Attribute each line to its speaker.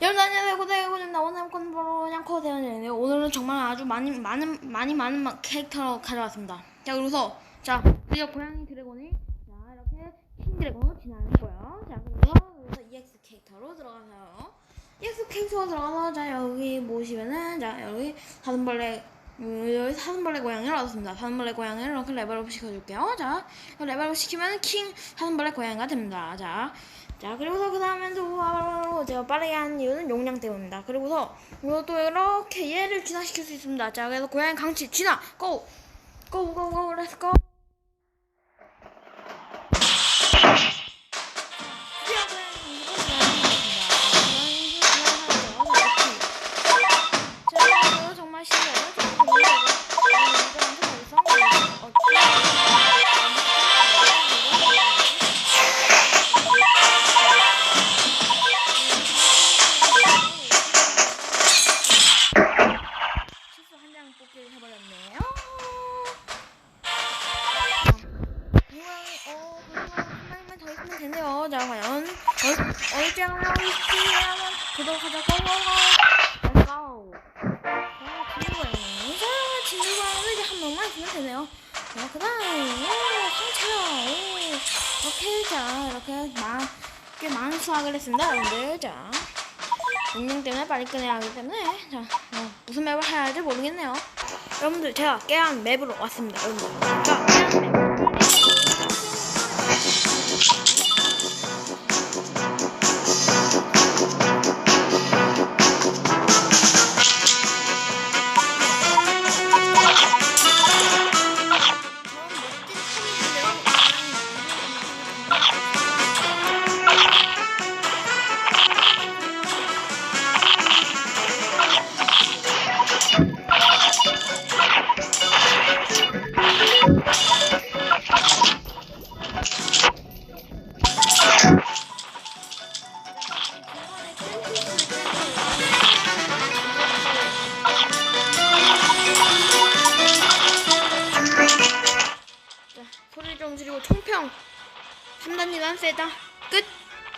Speaker 1: 여러분 안녕하세요 고대고입니다 오늘 콘보로 그냥 코대원인데 오늘은 정말 아주 많이 많은 많이 많은 마- 캐릭터로 가져왔습니다. 자 그래서 자 드디어 고양이 드래곤이 자 이렇게 킹 드래곤으로 거예요. 자 그래서 여기서 EX 캐릭터로 들어가서요. EX 캐릭터로 들어가서 자 여기 보시면은 자 여기 사슴벌레 음, 여기 사슴벌레 고양이를 얻었습니다 사슴벌레 고양이를 이렇게 레벨업 시켜줄게요 자 레벨업 시키면 킹 사슴벌레 고양이가 됩니다 자 자 그리고서 그 다음엔 또 제가 빠르게 하는 이유는 용량 때문입니다. 그리고서 그리고 또 이렇게 얘를 진화시킬 수 있습니다. 자 그래서 고양이 강치 진화 고! 고! 고! 고! 렛츠 고! 장 뽑기를 해버렸네요. 이왕이 어한 장만 더 있으면 되네요. 자 과연 어 장을 있지? 한번 구독하자고. Let's go. 자 진주고양이. 자 진주고양이는 이제 한 명만 있으면 되네요. 자 그 다음 오 상처. 오 이렇게 자 이렇게 많꽤 많은 수확을 했습니다, 여러분들. 자. 운영 때문에 빨리 끝내야 하기 때문에 자 어, 무슨 맵을 해야 할지 모르겠네요. 여러분들 제가 깨한 맵으로 왔습니다 여러분들. 자 깨한 맵 소리 좀 줄이고 총평. 3단계단 세다. 끝